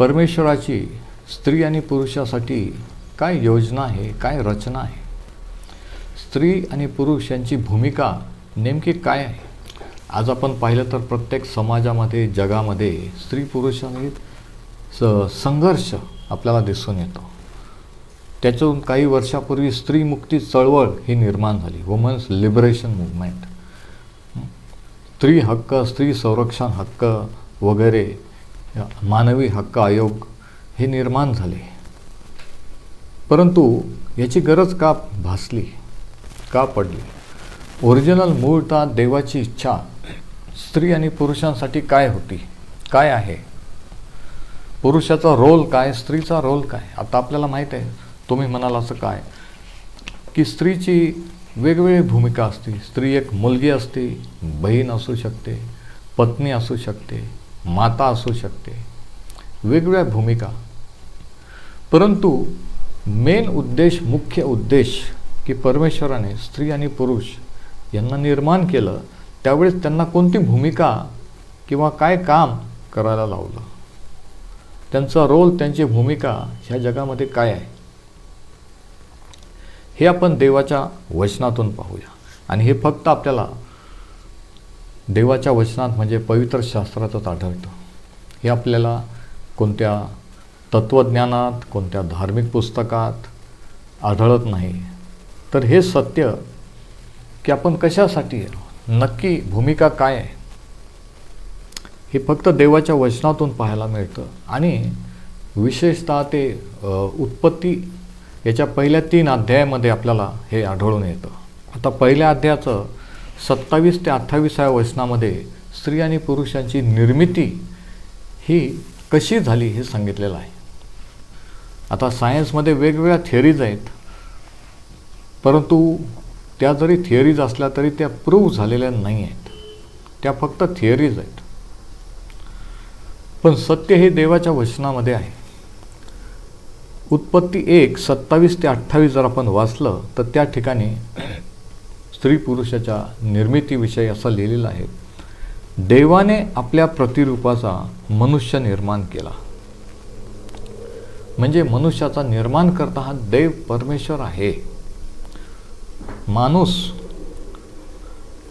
परमेश्वराची स्त्री आणि पुरुषासाठी काय योजना आहे काय रचना आहे? स्त्री आणि पुरुष यांची भूमिका नेमकी काय आहे? आज आपण पाहिलं तर प्रत्येक समाजामध्ये जगामध्ये स्त्री पुरुषांनी स संघर्ष आपल्याला दिसून येतो. त्याच्यातून काही वर्षापूर्वी स्त्रीमुक्ती चळवळ ही निर्माण झाली वुमन्स लिबरेशन मुवमेंट स्त्री हक्क स्त्री संरक्षण हक्क वगैरे मानवी हक्क आयोग हे निर्माण झाले. परंतु याची गरज का भासली का पडली? ओरिजिनल मूळतः देवाची इच्छा स्त्री आणि पुरुषांसाठी काय होती? काय आहे? पुरुषाचा रोल काय? स्त्रीचा रोल काय? आता आपल्याला माहीत आहे. तुम्ही म्हणाल असं काय? की स्त्रीची वेगवेगळी भूमिका असते. स्त्री एक मुलगी असते बहीण असू शकते पत्नी असू शकते माता असू शकते. वेगवेगळ्या भूमिका. परंतु मेन उद्देश मुख्य उद्देश की परमेश्वराने स्त्री आणि पुरुष यांना निर्माण केलं त्यावेळेस त्यांना कोणती भूमिका किंवा काय काम करायला लावलं? त्यांचा रोल त्यांची भूमिका ह्या जगामध्ये काय आहे? हे आपण देवाच्या वचनातून पाहूया. आणि हे फक्त आपल्याला देवाच्या वचनात म्हणजे पवित्र शास्त्रातच आढळतं. हे आपल्याला कोणत्या तत्त्वज्ञानात कोणत्या धार्मिक पुस्तकात आढळत नाही. तर हे सत्य की आपण कशासाठी नक्की भूमिका काय आहे हे फक्त देवाच्या वचनातून पाहायला मिळतं. आणि विशेषतः ते उत्पत्ती याच्या पहिल्या तीन अध्यायामध्ये आपल्याला हे आढळून येतं. आता पहिल्या अध्यायाचं सत्तावीस ते अठ्ठावीसाव्या वचनामध्ये स्त्री आणि पुरुषांची निर्मिती ही कशी झाली हे सांगितलेलं आहे. आता सायन्समध्ये वेगवेगळ्या थिअरीज आहेत. परंतु त्या जरी थिअरीज असल्या तरी त्या प्रूव्ह झालेल्या नाही आहेत. त्या फक्त थिअरीज आहेत. पण सत्य हे देवाच्या वचनामध्ये आहे. उत्पत्ती एक सत्तावीस ते अठ्ठावीस जर आपण वाचलं तर त्या ठिकाणी स्त्री पुरुषाच्या निर्मितीविषयी असं लिहिलेलं आहे. देवाने आपल्या प्रतिरूपाचा मनुष्य निर्माण केला. म्हणजे मनुष्याचा निर्माण करता हा देव परमेश्वर आहे. माणूस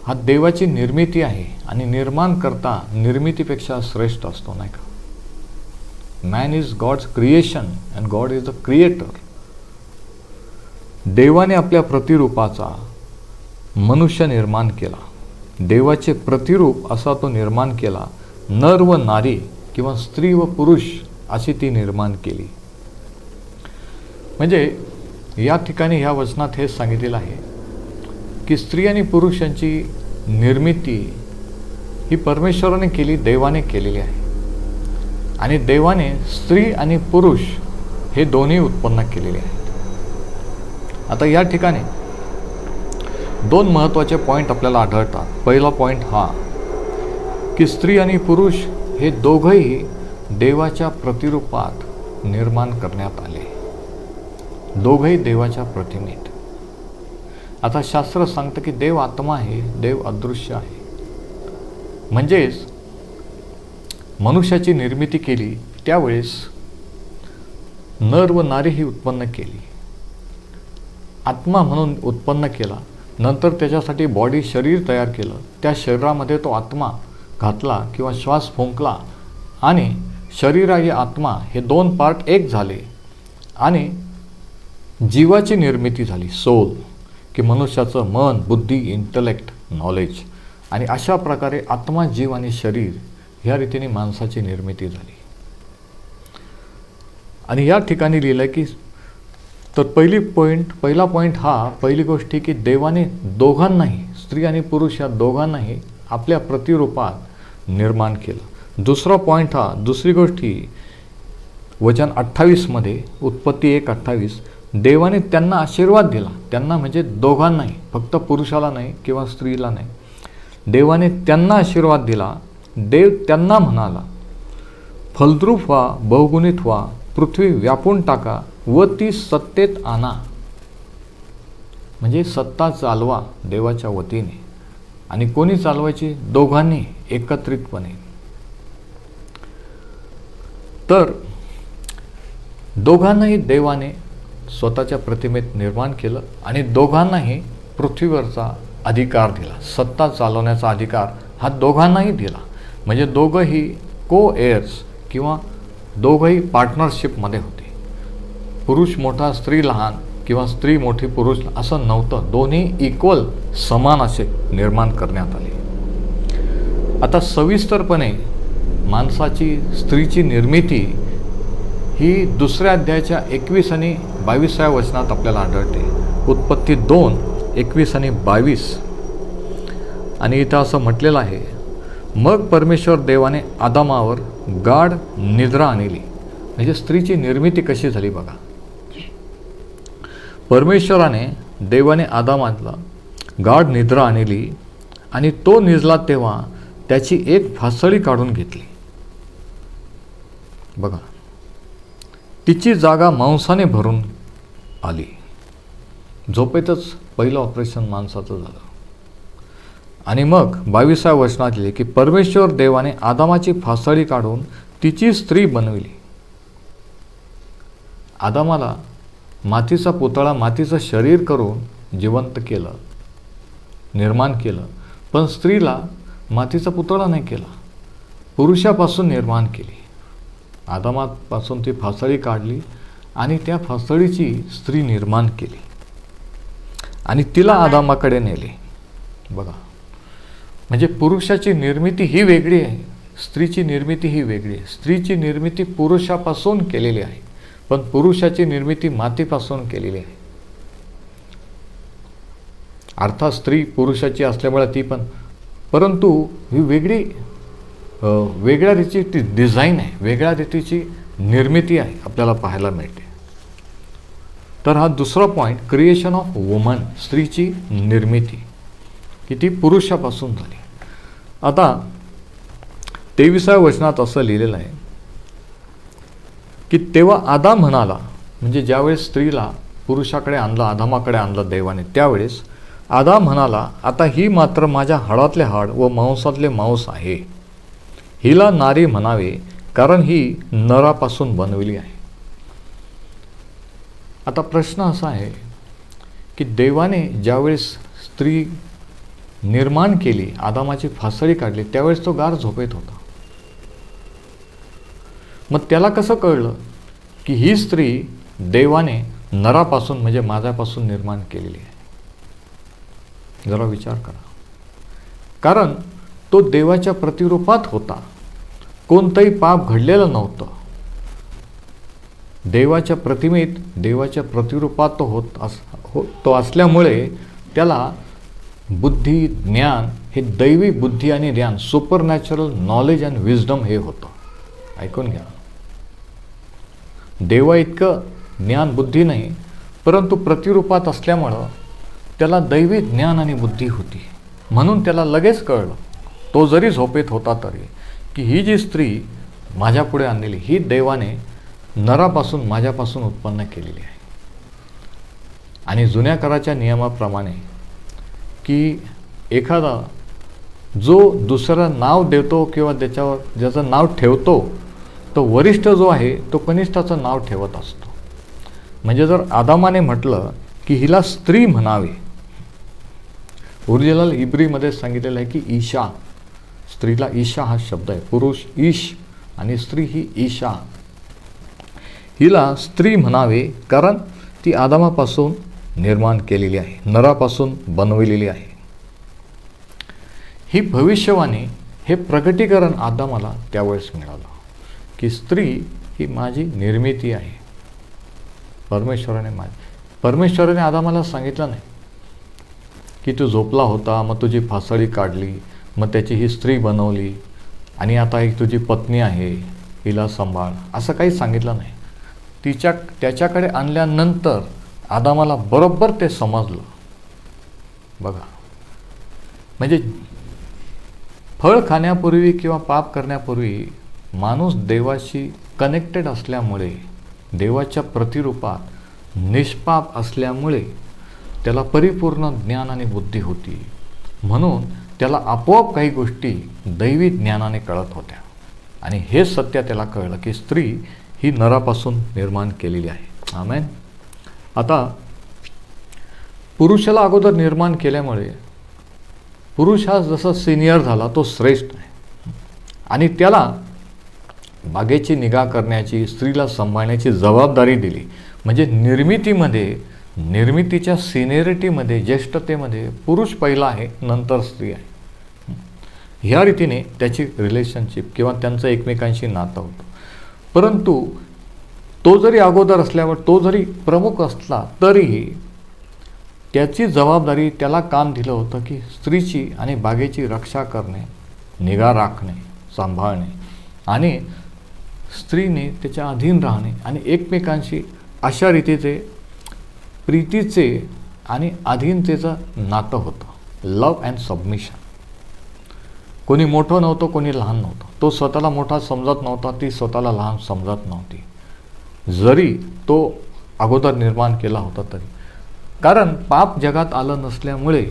हा देवाची निर्मिती आहे आणि निर्माण करता निर्मितीपेक्षा श्रेष्ठ असतो नाही का? Man is God's creation and God is a creator देवाने आपल्या प्रतिरूपाचा मनुष्य निर्माण केला. देवाचे प्रतिरूप असा तो निर्माण केला. नर व नारी किंवा स्त्री व पुरुष अशी ती निर्माण केली. म्हणजे या ठिकाणी ह्या वचनात हे सांगितलेलं आहे की स्त्री आणि पुरुष यांची निर्मिती ही परमेश्वराने केली देवाने केलेली आहे. आणि देवाने स्त्री आणि पुरुष हे दोन्ही उत्पन्न केलेले आहेत. आता या ठिकाणी दोन महत्त्वाचे पॉईंट आपल्याला आढळतात. पहिला पॉईंट हा की स्त्री आणि पुरुष हे दोघंही देवाच्या प्रतिरूपात निर्माण करण्यात आले. दोघंही देवाच्या प्रतिमेत. आता शास्त्र सांगतं की देव आत्मा आहे देव अदृश्य आहे. म्हणजेच मनुष्याची निर्मिती केली त्यावेळेस नर व नारी ही उत्पन्न केली. आत्मा म्हणून उत्पन्न केला नंतर त्याच्यासाठी बॉडी शरीर तयार केलं. त्या शरीरामध्ये तो आत्मा घातला किंवा श्वास फुंकला आणि शरीर आणि आत्मा हे दोन पार्ट एक झाले आणि जीवाची निर्मिती झाली. सोल की मनुष्याचं मन बुद्धी इंटलेक्ट नॉलेज आणि अशा प्रकारे आत्मा जीव आणि शरीर ह्या रीतीने माणसाची निर्मिती झाली. आणि या ठिकाणी लिहिलं आहे की तर पहिली पॉईंट पहिला पॉईंट हा पहिली गोष्ट की देवाने दोघांनाही स्त्री आणि पुरुष या दोघांनाही आपल्या प्रतिरूपात निर्माण केलं. दुसरा पॉईंट हा दुसरी गोष्ट ही वचन अठ्ठावीसमध्ये उत्पत्ती एक अठ्ठावीस देवाने त्यांना आशीर्वाद दिला. त्यांना म्हणजे दोघांनाही फक्त पुरुषाला नाही किंवा स्त्रीला नाही. देवाने त्यांना आशीर्वाद दिला. देव त्यांना म्हणाला फलद्रूप व्हा बहुगुणित व्हा पृथ्वी व्यापून टाका व ती सत्तेत आणा. म्हणजे सत्ता चालवा देवाच्या वतीने. आणि कोणी चालवायची? दोघांनी एकत्रितपणे. तर दोघांनाही देवाने स्वतःच्या प्रतिमेत निर्माण केलं आणि दोघांनाही पृथ्वीवरचा अधिकार दिला. सत्ता चालवण्याचा अधिकार हा दोघांनाही दिला. म्हणजे दोघंही को एअर्स किंवा दोघंही पार्टनरशिपमध्ये होते. पुरुष मोठा स्त्री लहान किंवा स्त्री मोठी पुरुष असं नव्हतं. दोन्ही इक्वल समान असे निर्माण करण्यात आले. आता सविस्तरपणे माणसाची स्त्रीची निर्मिती ही दुसऱ्या अध्यायाच्या एकवीस आणि बावीसाव्या वचनात आपल्याला आढळते. उत्पत्ती दोन एकवीस आणि बावीस. आणि इथं असं म्हटलेलं आहे मग परमेश्वर देवाने आदामावर गाढ निद्रा आणली. म्हणजे स्त्रीची निर्मिती कशी झाली बघा. परमेश्वराने देवाने आदामातला गाढ निद्रा आणली आणि तो निजला तेव्हा त्याची एक फासळी काढून घेतली. बघा तिची जागा मांसाने भरून आली. झोपेतच पहिलं ऑपरेशन माणसाचं झालं. आणि मग बावीसाव्या वचनात लिहिले की परमेश्वर देवाने आदामाची फासळी काढून तिची स्त्री बनविली. आदामाला मातीचा पुतळा मातीचं शरीर करून जिवंत केलं निर्माण केलं. पण स्त्रीला मातीचा पुतळा नाही केला. पुरुषापासून निर्माण केली. आदामापासून ती फासळी काढली आणि त्या फासळीची स्त्री निर्माण केली. आणि तिला आदामाकडे नेले. बघा. म्हणजे पुरुषाची निर्मिती ही वेगळी आहे. स्त्रीची निर्मिती ही वेगळी आहे. स्त्रीची निर्मिती पुरुषापासून केलेली आहे. पण पुरुषाची निर्मिती मातीपासून केलेली आहे. अर्थात स्त्री पुरुषाची असल्यामुळे ती पण परंतु ही वेगळी वेगळ्या रीतीची ती डिझाईन आहे वेगळ्या रीतीची निर्मिती आहे आपल्याला पाहायला मिळते. तर हा दुसरा पॉईंट क्रिएशन ऑफ वुमन स्त्रीची निर्मिती की ती पुरुषापासून झाली. आता तेविसाव्या वचनात असं लिहिलेलं आहे की तेव्हा आदा म्हणाला म्हणजे ज्यावेळेस स्त्रीला पुरुषाकडे आणलं आदामाकडे आणलं देवाने त्यावेळेस आदा म्हणाला आता ही मात्र माझ्या हाडातले हाड व मांसातले मांस आहे. हिला नारी म्हणावे कारण ही नरापासून बनविली आहे. आता प्रश्न असा आहे की देवाने ज्यावेळेस स्त्री निर्माण केली आदामाची फासळी काढली त्यावेळेस तो गार झोपेत होता. मग त्याला कसं कळलं की ही स्त्री देवाने नरापासून म्हणजे माझ्यापासून निर्माण केलेली आहे? जरा विचार करा. कारण तो देवाच्या प्रतिरूपात होता. कोणतंही पाप घडलेलं नव्हतं. देवाच्या प्रतिमेत देवाच्या प्रतिरूपात तो होत अस हो तो असल्यामुळे त्याला बुद्धी ज्ञान हे दैवी बुद्धी आणि ज्ञान supernatural knowledge and wisdom हे होतं. ऐकून घ्या. देवा इतकं ज्ञान बुद्धी नाही परंतु प्रतिरूपात असल्यामुळं त्याला दैवी ज्ञान आणि बुद्धी होती. म्हणून त्याला लगेच कळलं तो जरी झोपेत होता तरी की ही जी स्त्री माझ्यापुढे आणलेली ही देवाने नरापासून माझ्यापासून उत्पन्न केलेली आहे. आणि जुन्या कराच्या नियमाप्रमाणे की एखादा जो दुसरा नाव देतो किंवा त्याच्यावर ज्याचं नाव ठेवतो तो वरिष्ठ जो आहे तो कनिष्ठाचं नाव ठेवत असतो. म्हणजे जर आदामाने म्हटलं की हिला स्त्री म्हणावे. ओरिजिनल इब्रीमध्ये सांगितलेलं आहे की ईशा स्त्रीला ईशा हा शब्द आहे. पुरुष ईश आणि स्त्री ही ईशा. हिला स्त्री म्हणावे कारण ती आदामापासून निर्माण केलेली आहे नरापासून बनविलेली आहे. ही भविष्यवाणी हे प्रगटीकरण आदामाला त्यावेळेस मिळालं. की स्त्री ही माझी निर्मिती आहे. परमेश्वराने माझी परमेश्वराने आदामाला सांगितलं नाही की तू झोपला होता मग तुझी फासळी काढली मग त्याची ही स्त्री बनवली आणि आता एक तुझी पत्नी आहे हिला सांभाळ. असं काही सांगितलं नाही. तिच्या त्याच्याकडे आणल्यानंतर आदामाला बरोबर ते समजलं. बघा. म्हणजे फळ खाण्यापूर्वी किंवा पाप करण्यापूर्वी माणूस देवाशी कनेक्टेड असल्यामुळे देवाच्या प्रतिरूपात निष्पाप असल्यामुळे त्याला परिपूर्ण ज्ञान आणि बुद्धी होती. म्हणून त्याला आपोआप काही गोष्टी दैवी ज्ञानाने कळत होत्या. आणि हे सत्य त्याला कळलं की स्त्री ही नरापासून निर्माण केलेली आहे. आमेन. आता पुरुषाला अगोदर निर्माण केल्यामुळे पुरुष हा जसा सिनियर झाला तो श्रेष्ठ आहे. आणि त्याला बागेची निगा करण्याची स्त्रीला सांभाळण्याची जबाबदारी दिली. म्हणजे निर्मितीमध्ये निर्मितीच्या सिनियरिटीमध्ये ज्येष्ठतेमध्ये पुरुष पहिला आहे नंतर स्त्री आहे. ह्या रीतीने त्याची रिलेशनशिप किंवा त्यांचं एकमेकांशी नातं होतं. परंतु तो जरी अगोदर असल्यावर तो जरी प्रमुख असला तरीही त्याची जबाबदारी त्याला काम दिलं होतं की स्त्रीची आणि बागेची रक्षा करणे निगा राखणे सांभाळणे. आणि स्त्रीने त्याच्या अधीन राहणे आणि एकमेकांशी अशा रीतीचे प्रीतीचे आणि अधीनतेचं नातं होतं. लव अँड सबमिशन कोणी मोठं नव्हतं कोणी लहान नव्हतं. तो स्वतःला मोठा समजत नव्हता ती स्वतःला लहान समजत नव्हती. जरी तो अगोदर निर्माण केला होता तरी. कारण पाप जगात आलं नसल्यामुळे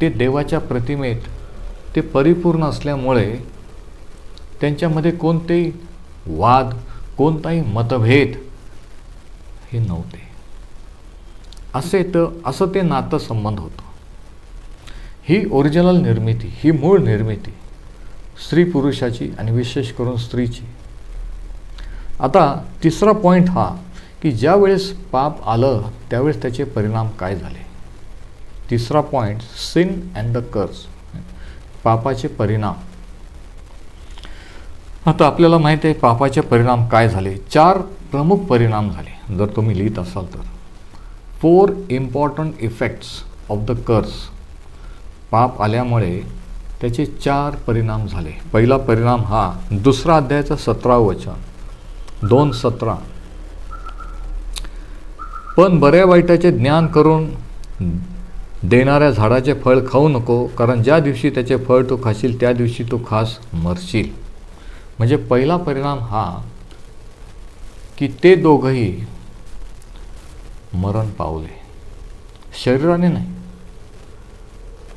ते देवाच्या प्रतिमेत ते परिपूर्ण असल्यामुळे त्यांच्यामध्ये कोणतेही वाद कोणताही मतभेद हे नव्हते. असे तर असं ते नातं संबंध होतं. ही ओरिजिनल निर्मिती ही मूळ निर्मिती स्त्री पुरुषाची आणि विशेष करून स्त्रीची. आता तिसरा पॉईंट हा की ज्यावेळेस पाप आलं त्यावेळेस त्याचे परिणाम काय झाले? तिसरा point sin and the curse पापाचे परिणाम. आता आपल्याला माहीत आहे पापाचे परिणाम काय झाले? चार प्रमुख परिणाम झाले. जर तुम्ही लिहित असाल तर. Four important effects of the curse पाप आल्यामुळे त्याचे चार परिणाम झाले. पहिला परिणाम हा दुसरा अध्यायाचा सतरावं वचन. दोन सतरा. पण बऱ्या वाईटाचे ज्ञान करून देणाऱ्या झाडाचे फळ खाऊ नको कारण ज्या दिवशी त्याचे फळ तू खाशील त्या दिवशी तू खास मरशील. म्हणजे पहिला परिणाम हा की ते दोघंही मरण पावले. शरीराने नाही.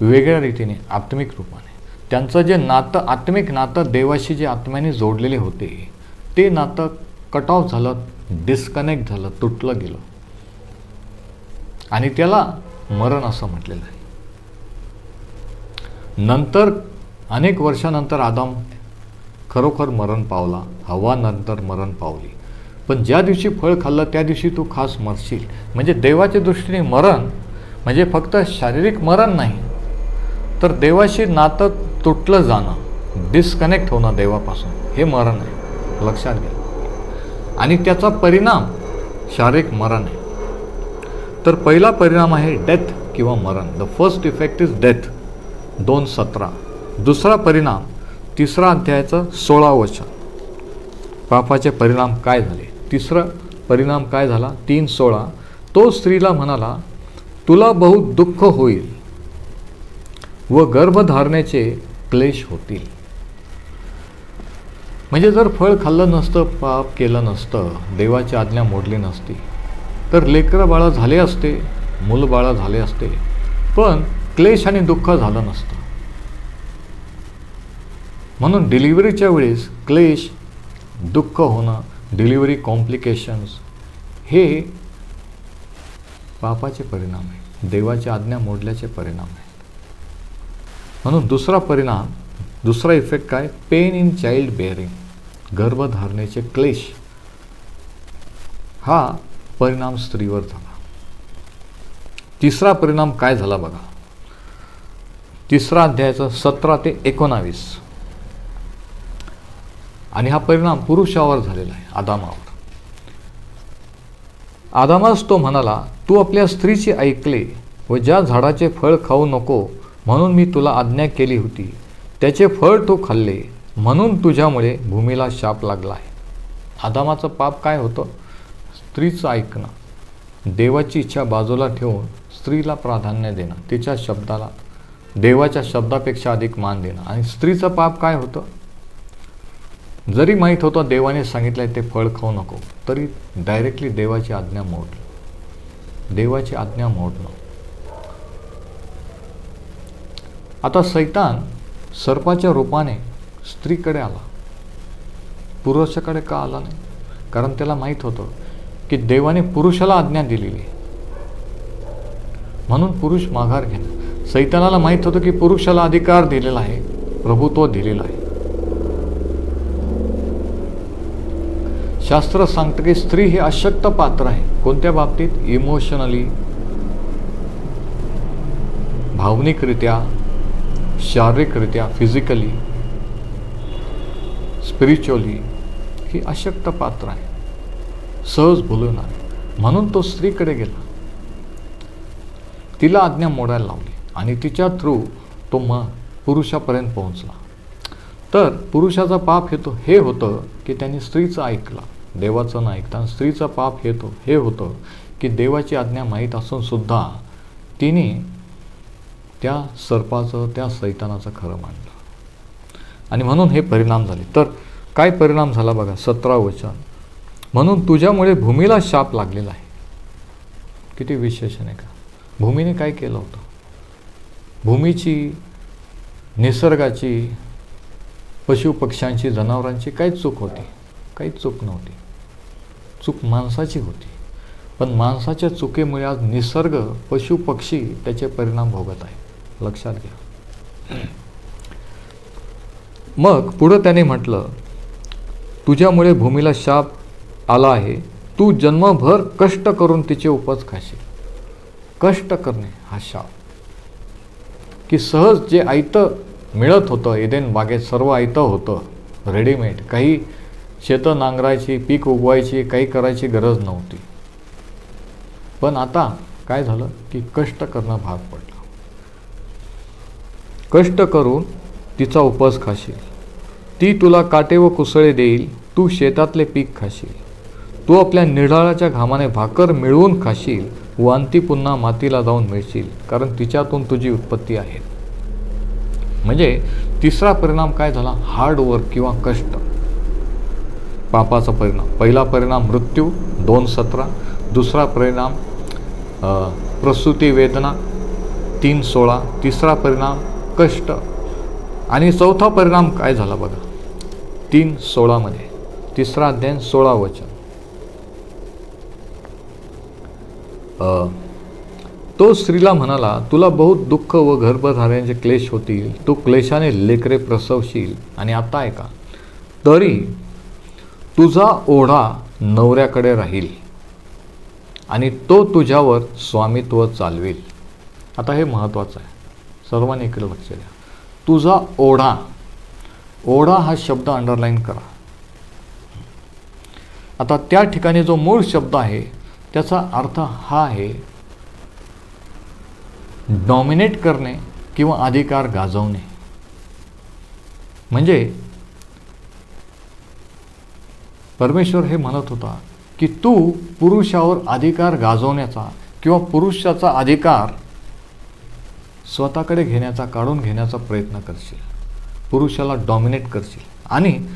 वेगळ्या रीतीने आत्मिक रूपाने. त्यांचं जे नातं आत्मिक नातं देवाशी जे आत्म्याने जोडलेले होते ते नातं कट ऑफ झालं डिस्कनेक्ट झालं तुटलं गेलं. आणि त्याला मरण असं म्हटलेलं आहे. नंतर अनेक वर्षानंतर आदम खरोखर मरण पावला हवा नंतर मरण पावली. पण ज्या दिवशी फळ खाल्लं त्या दिवशी तू खास मरशील. म्हणजे देवाच्या दृष्टीने मरण म्हणजे फक्त शारीरिक मरण नाही तर देवाशी नातं तुटलं जाणं डिस्कनेक्ट होणं देवापासून. हे मरण आहे. लक्षात घ्या. आणि त्याचा परिणाम शारीरिक मरण आहे. तर पहिला परिणाम आहे डेथ किंवा मरण. The first effect is death दोन सतरा. दुसरा परिणाम तिसरा अध्यायाचं सोळा वचन. पापाचे परिणाम काय झाले? तिसरा परिणाम काय झाला? तीन सोळा. तो स्त्रीला म्हणाला तुला बहुत दुःख होईल व गर्भधारणेचे क्लेश होतील. म्हणजे जर फळ खाल्लं नसतं पाप केलं नसतं देवाची आज्ञा मोडली नसती तर लेकरं बाळा झाले असते मूल बाळा झाले असते पण क्लेश आणि दुःख झालं नसतं. म्हणून डिलिव्हरीच्या वेळेस क्लेश दुःख होणं डिलिव्हरी कॉम्प्लिकेशन्स हे पापाचे परिणाम आहे देवाची आज्ञा मोडल्याचे परिणाम आहे म्हणून दुसरा परिणाम दुसरा इफेक्ट काय? पेन इन चाइल्ड बेअरिंग गर्भधारणेचे क्लेश. हा परिणाम स्त्रीवर झाला. तिसरा परिणाम काय झाला बघा? तिसरा अध्यायाचं सतरा ते एकोणावीस. आणि हा परिणाम पुरुषावर झालेला आहे आदामावर. आदामास तो म्हणाला तू आपल्या स्त्रीचे ऐकले व ज्या झाडाचे फळ खाऊ नको म्हणून मी तुला आज्ञा केली होती त्याचे फळ तू खाल्ले म्हणून तुझ्यामुळे भूमीला शाप लागला आहे. आदामाचं पाप काय होतं? स्त्रीचं ऐकणं. देवाची इच्छा बाजूला ठेवून स्त्रीला प्राधान्य देणं तिच्या शब्दाला देवाच्या शब्दापेक्षा अधिक मान देणं. आणि स्त्रीचं पाप काय होतं? जरी माहीत होतं देवाने सांगितलं ते फळ खाऊ नको तरी डायरेक्टली देवाची आज्ञा मोडलं. देवाची आज्ञा मोडणं आता सैतान सर्पाच्या रूपाने स्त्रीकडे आला. पुरुषाकडे का आला नाही? कारण त्याला माहीत होतं की देवाने पुरुषाला आज्ञा दिलेली आहे. म्हणून पुरुष माघार घेणं. सैतानाला माहीत होतं की पुरुषाला अधिकार दिलेला आहे प्रभुत्व दिलेलं आहे. शास्त्र सांगतं की स्त्री हे अशक्त पात्र आहे. कोणत्या बाबतीत? इमोशनली भावनिकरित्या शारीरिकरित्या फिजिकली स्पिरिच्युअली ही अशक्त पात्र आहे. सहज बोलवणार म्हणून तो स्त्रीकडे गेला. तिला आज्ञा मोडायला लावली आणि तिच्या थ्रू तो म पुरुषापर्यंत पोहोचला. तर पुरुषाचा पाप हेतो हे होतं की त्यांनी स्त्रीचं ऐकलं. देवाचं न ऐकता स्त्रीचं पाप हेतो हे होतं की देवाची आज्ञा माहीत असून सुद्धा तिने त्या सर्पाचं त्या सैतानाचं खरं मांडलं आणि म्हणून हे परिणाम झाले. तर काय परिणाम झाला बघा सतरा वचन. म्हणून तुझ्यामुळे भूमीला शाप लागलेला आहे. किती विशेषण आहे का? भूमीने काय केलं होतं? भूमीची निसर्गाची पशुपक्ष्यांची जनावरांची काहीच चूक होती. काहीच चूक नव्हती. चूक माणसाची होती. पण माणसाच्या चुकीमुळे आज निसर्ग पशुपक्षी त्याचे परिणाम भोगत आहे. लक्षात घ्या. मग पुढं त्याने म्हटलं तुझ्यामुळे भूमीला शाप आला आहे. तू जन्मभर कष्ट करून तिचे उपज खाशील. कष्ट करणे हा शाप. की सहज जे आयतं मिळत होतं एदेन बागेत सर्व आयतं होतं रेडीमेड काही शेतं नांगरायची पीक उगवायची काही करायची गरज नव्हती. पण आता काय झालं की कष्ट करणं भाग पडलं. कष्ट करून तिचा उपज खाशील. ती तुला काटे व कुसळे देईल तू शेतातले पीक खाशील. तू आपल्या निढाळाच्या घामाने भाकर मिळवून खाशील व अंती पुन्हा मातीला जाऊन मिळशील कारण तिच्यातून तुझी उत्पत्ती आहे. म्हणजे तिसरा परिणाम काय झाला? हार्ड वर्क किंवा कष्ट. पापाचा परिणाम. पहिला परिणाम मृत्यू दोन सतरा. दुसरा परिणाम प्रसूती वेदना तीन सोळा. तिसरा परिणाम कष्ट. आणि चौथा परिणाम काय झाला बघा? तीन सोळामध्ये. तिसरा अध्ययन सोळा वचन. तो स्त्रीला म्हणाला तुला बहुत दुःख व गर्भधाऱ्यांचे क्लेश होतील. तू क्लेशाने लेकरे प्रसवशील. आणि आता ऐका. तरी तुझा ओढा नवऱ्याकडे राहील आणि तो तुझ्यावर स्वामित्व चालवेल. आता हे महत्त्वाचं आहे. सर्वांनी इकडे लक्ष द्या. तुझा ओढा ओढा हा शब्द अंडरलाईन करा. आता त्या ठिकाणी जो मूळ शब्द आहे त्याचा अर्थ हा आहे डॉमिनेट करणे किंवा अधिकार गाजवणे. म्हणजे परमेश्वर हे म्हणत होता की तू पुरुषावर अधिकार गाजवण्याचा किंवा पुरुषाचा अधिकार स्वतःकडे घेण्याचा काढून घेण्याचा प्रयत्न करशील. पुरुषाला डॉमिनेट करशील. आणि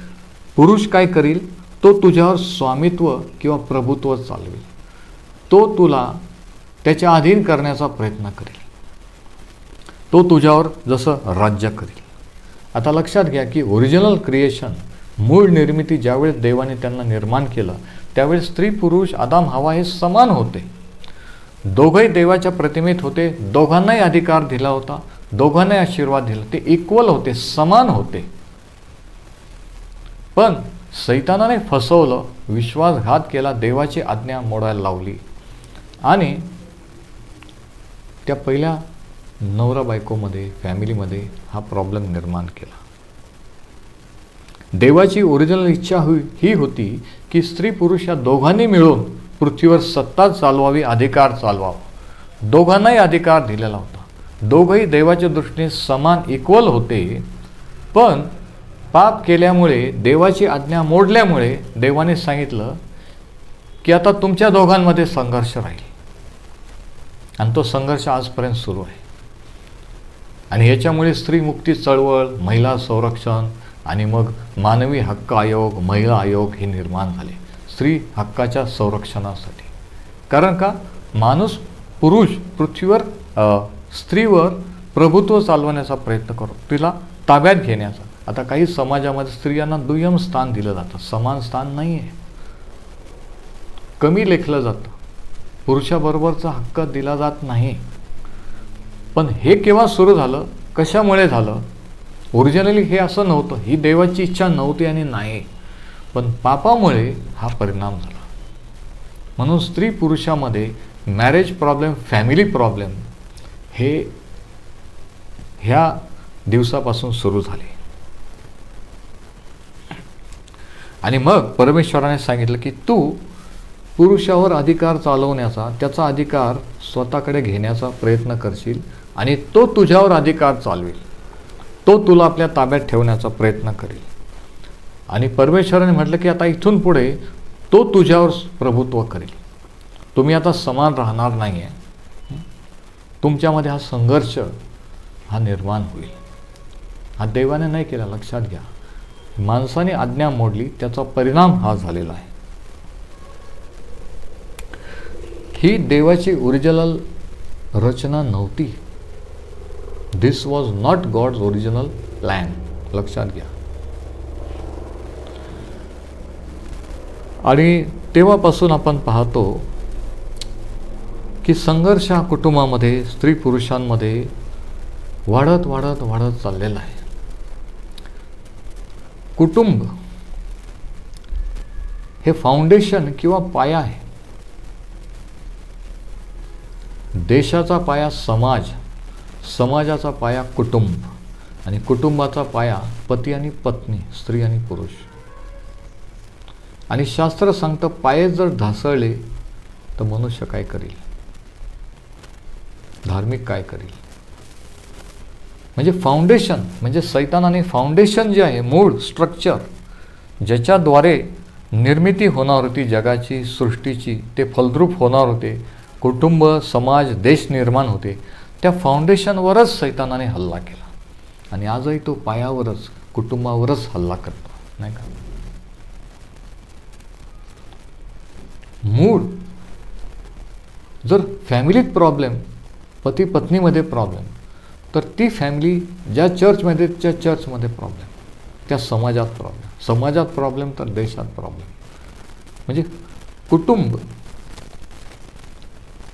पुरुष काय करील? तो तुझ्यावर स्वामित्व किंवा प्रभुत्व चालवेल. तो तुला त्याच्या अधीन करण्याचा प्रयत्न करेल. तो तुझ्यावर जसं राज्य करेल. आता लक्षात घ्या की ओरिजिनल क्रिएशन मूळ निर्मिती ज्यावेळेस देवाने त्यांना निर्माण केलं त्यावेळेस स्त्री पुरुष आदाम हवा हे समान होते. दोघंही देवाच्या प्रतिमेत होते दोघांनाही अधिकार दिला होता दोघांनाही आशीर्वाद दिला ते इक्वल होते समान होते. पण सैतानाने फसवलं विश्वासघात केला देवाची आज्ञा मोडायला लावली. आणि त्या पहिल्या नवरा बायकोमध्ये फॅमिलीमध्ये हा प्रॉब्लेम निर्माण केला. देवाची ओरिजिनल इच्छा हुई ही होती की स्त्री पुरुष या दोघांनी मिळून पृथ्वीवर सत्ता चालवावी अधिकार चालवावा. दोघांनाही अधिकार दिलेला होता. दोघंही देवाच्या दृष्टीने समान इक्वल होते. पण पाप केल्यामुळे देवाची आज्ञा मोडल्यामुळे देवाने सांगितलं की आता तुमच्या दोघांमध्ये संघर्ष राहील. आणि तो संघर्ष आजपर्यंत सुरू आहे. आणि ह्याच्यामुळे स्त्री मुक्ती चळवळ महिला संरक्षण आणि मग मानवी हक्क आयोग महिला आयोग हे निर्माण झाले. स्त्री हक्काच्या संरक्षणासाठी. कारण का? माणूस पुरुष पृथ्वीवर स्त्रीवर प्रभुत्व चालवण्याचा प्रयत्न करतो. तिला ताब्यात घेण्याचा. आता काही समाजामध्ये स्त्रियांना दुय्यम स्थान दिलं जातं. समान स्थान नाही आहे कमी लेखलं जातं. पुरुषाबरोबरचा हक्क दिला जात नाही. पण हे केव्हा सुरू झालं? कशामुळे झालं? ओरिजिनली हे असं नव्हतं. ही देवाची इच्छा नव्हती आणि नाही. पण पापामुळे हा परिणाम झाला. म्हणून स्त्री पुरुषामध्ये मॅरेज प्रॉब्लेम फॅमिली प्रॉब्लेम हे ह्या दिवसापासून सुरू झाले. आणि मग परमेश्वराने सांगितलं की तू पुरुषावर अधिकार चालवण्याचा त्याचा अधिकार स्वतःकडे घेण्याचा प्रयत्न करशील आणि तो तुझ्यावर अधिकार चालवेल. तो तुला आपल्या ताब्यात ठेवण्याचा प्रयत्न करेल. आणि परमेश्वराने म्हटलं की आता इथून पुढे तो तुझ्यावर प्रभुत्व करेल. तुम्ही आता समान राहणार नाही आहे तुमच्यामध्ये हा संघर्ष हा निर्माण होईल. हा देवाने नाही केला लक्षात घ्या. माणसाने आज्ञा मोडली त्याचा परिणाम हा झालेला आहे. ही देवाची ओरिजिनल रचना नव्हती. This was not God's original plan लक्षात घ्या आणि तेव्हापासून आपण पाहतो की संघर्ष हा कुटुंबामध्ये स्त्री पुरुषांमध्ये वाढत वाढत वाढत चाललेला आहे कुटुंब हे फाउंडेशन किंवा पाया आहे देशाचा पाया समाज समाजाचा पाया कुटुंब आणि कुटुंबाचा पाया पती आणि पत्नी स्त्री आणि पुरुष. आणि शास्त्र सांगतं पाय जर ढासळले तर मनुष्य काय करील? धार्मिक काय करील? म्हणजे फाउंडेशन म्हणजे सैतानाने फाउंडेशन जे आहे मूळ स्ट्रक्चर ज्याच्याद्वारे निर्मिती होणार होती जगाची सृष्टीची ते फलद्रूप होणार होते. कुटुंब समाज देश निर्माण होते. त्या फाउंडेशनवरच सैतानाने हल्ला केला. आणि आजही तो पायावरच कुटुंबावरच हल्ला करतो नाही का? मूळ जर फॅमिलीत प्रॉब्लेम पती पत्नीमध्ये प्रॉब्लेम तर ती फॅमिली ज्या चर्चमध्ये त्या चर्चमध्ये प्रॉब्लेम त्या समाजात प्रॉब्लेम समाजात प्रॉब्लेम तर देशात प्रॉब्लेम म्हणजे कुटुंब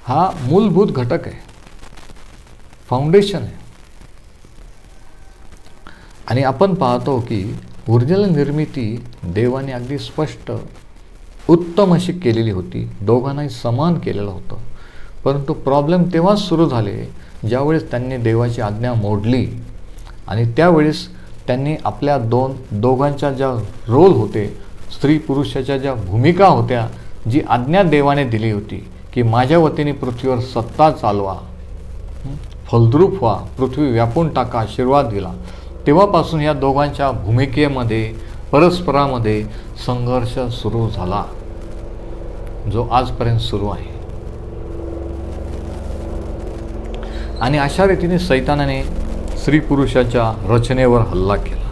हा मूलभूत घटक आहे. फाउंडेशन आहे. आणि आपण पाहतो की ऊर्जेल निर्मिती देवाने अगदी स्पष्ट उत्तम अशी केलेली होती. दोघांनाही समान केलेलं होतं. परंतु प्रॉब्लेम तेव्हाच सुरू झाले ज्यावेळेस त्यांनी देवाची आज्ञा मोडली. आणि त्यावेळेस त्यांनी आपल्या दोन दोघांच्या ज्या रोल होते स्त्री पुरुषाच्या ज्या भूमिका होत्या जी आज्ञा देवाने दिली होती की माझ्या वतीने पृथ्वीवर सत्ता चालवा. फलद्रूप व्हा पृथ्वी व्यापून टाका आशीर्वाद दिला. तेव्हापासून या दोघांच्या भूमिकेमध्ये परस्परामध्ये संघर्ष सुरू झाला जो आजपर्यंत सुरू आहे. आणि अशा रीतीने सैतानाने स्त्री पुरुषाच्या रचनेवर हल्ला केला.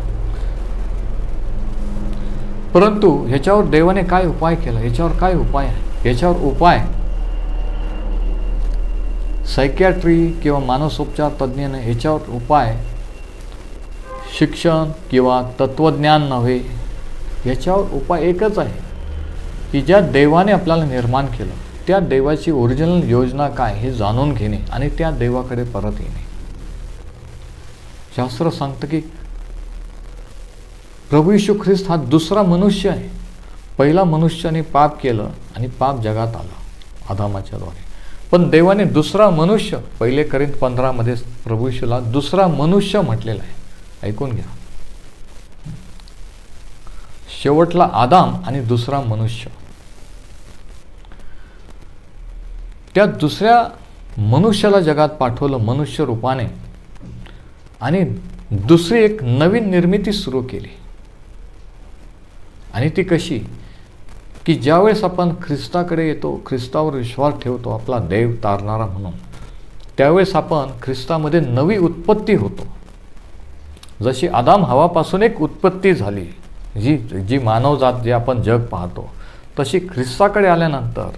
परंतु ह्याच्यावर देवाने काय उपाय केला? ह्याच्यावर काय उपाय आहे? याच्यावर उपाय सायकॅट्री किंवा मानसोपचार तज्ज्ञाने ह्याच्यावर उपाय शिक्षण किंवा तत्त्वज्ञान नव्हे याच्यावर उपाय एकच आहे की ज्या देवाने आपल्याला निर्माण केलं त्या देवाची ओरिजिनल योजना काय हे जाणून घेणे आणि त्या देवाकडे परत येणे. शास्त्र सांगतं की प्रभू यशू ख्रिस्त हा दुसरा मनुष्य आहे. पहिला मनुष्याने पाप केलं आणि पाप जगात आला आदामाच्याद्वारे. पण देवाने दुसरा मनुष्य पहिले करीत पंधरामध्ये प्रभू यशूला दुसरा मनुष्य म्हटलेला आहे. ऐकून घ्या. शेवटला आदाम आणि दुसरा मनुष्य. त्या दुसऱ्या मनुष्याला जगात पाठवलं मनुष्य रूपाने आणि दुसरी एक नवीन निर्मिती सुरू केली. आणि ती कशी? की ज्यावेळेस आपण ख्रिस्ताकडे येतो ख्रिस्तावर विश्वास ठेवतो आपला देव तारणारा म्हणून त्यावेळेस आपण ख्रिस्तामध्ये नवी उत्पत्ती होतो. जशी आदाम हवापासून एक उत्पत्ती झाली जी जी मानवजात जे आपण जग पाहतो तशी ख्रिस्ताकडे आल्यानंतर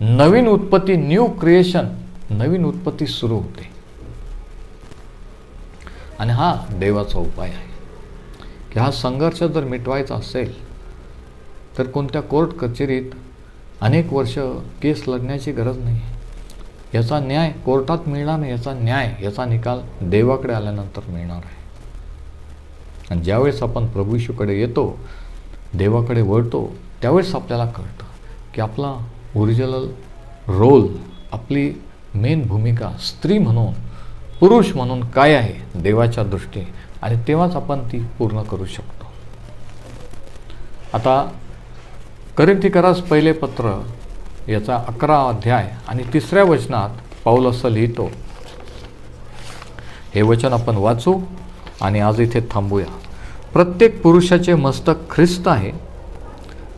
नवीन उत्पत्ती न्यू क्रिएशन नवीन उत्पत्ती सुरू होते. आणि हा देवाचा उपाय आहे. की हा संघर्ष जर मिटवायचा असेल तर कोणत्या कोर्ट कचेरीत अनेक वर्ष केस लढण्याची गरज नाही. याचा न्याय कोर्टात मिळणार नाही याचा न्याय याचा निकाल देवाकडे आल्यानंतर मिळणार आहे. आणि ज्यावेळेस आपण प्रभूशूकडे येतो देवाकडे वळतो त्यावेळेस आपल्याला कळतं की आपला ओरिजिनल रोल आपली मेन भूमिका स्त्री म्हणून पुरुष म्हणून काय आहे देवाच्या दृष्टीने? आणि तेव्हाच आपण ती पूर्ण करू शकतो. आता करिंथिकरास पहिले पत्र याचा अकरा अध्याय आणि तिसऱ्या वचनात पाऊल असं लिहितो. हे वचन आपण वाचू आणि आज इथे थांबूया. प्रत्येक पुरुषाचे मस्तक ख्रिस्त आहे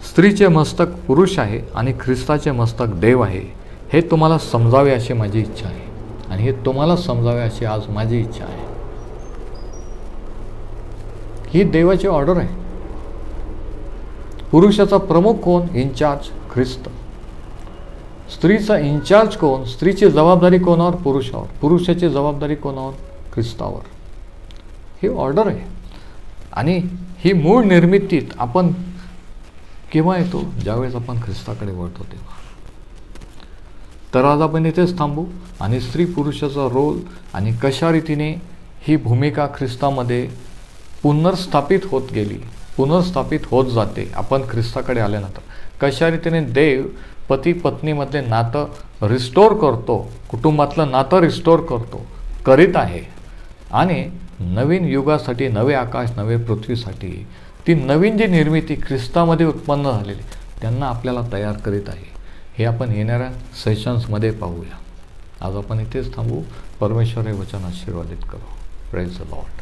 स्त्रीचे मस्तक पुरुष आहे आणि ख्रिस्ताचे मस्तक देव आहे. हे तुम्हाला समजावे अशी माझी इच्छा आहे आणि हे तुम्हाला समजावे अशी आज माझी इच्छा आहे. ही देवाची ऑर्डर आहे. पुरुषाचा प्रमुख कोण? In charge Christ. स्त्रीचा इन्चार्ज कोण? स्त्रीची जबाबदारी कोणावर? पुरुषावर. पुरुषाची जबाबदारी कोणावर? ख्रिस्तावर. ही ऑर्डर आहे. आणि ही मूळ निर्मितीत आपण केव्हा येतो? ज्यावेळेस आपण ख्रिस्ताकडे वळतो तेव्हा. तर आज आपण इथेच थांबू आणि स्त्री पुरुषाचा रोल आणि कशा रीतीने ही भूमिका ख्रिस्तामध्ये पुनर्स्थापित होत गेली पुनर्स्थापित होत जाते. आपण ख्रिस्ताकडे आल्यानंतर कशा रीतीने देव पती पत्नीमधले नातं रिस्टोर करतो कुटुंबातलं नातं रिस्टोर करतो करीत आहे. आणि नवीन युगासाठी नवे आकाश नवे पृथ्वीसाठी ती नवीन जी निर्मिती ख्रिस्तामध्ये उत्पन्न झालेली त्यांना आपल्याला तयार करीत आहे. हे आपण येणाऱ्या सेशन्समध्ये पाहूया. आज आपण इथेच थांबू. परमेश्वर हे वचन आशीर्वादित करू. Praise the Lord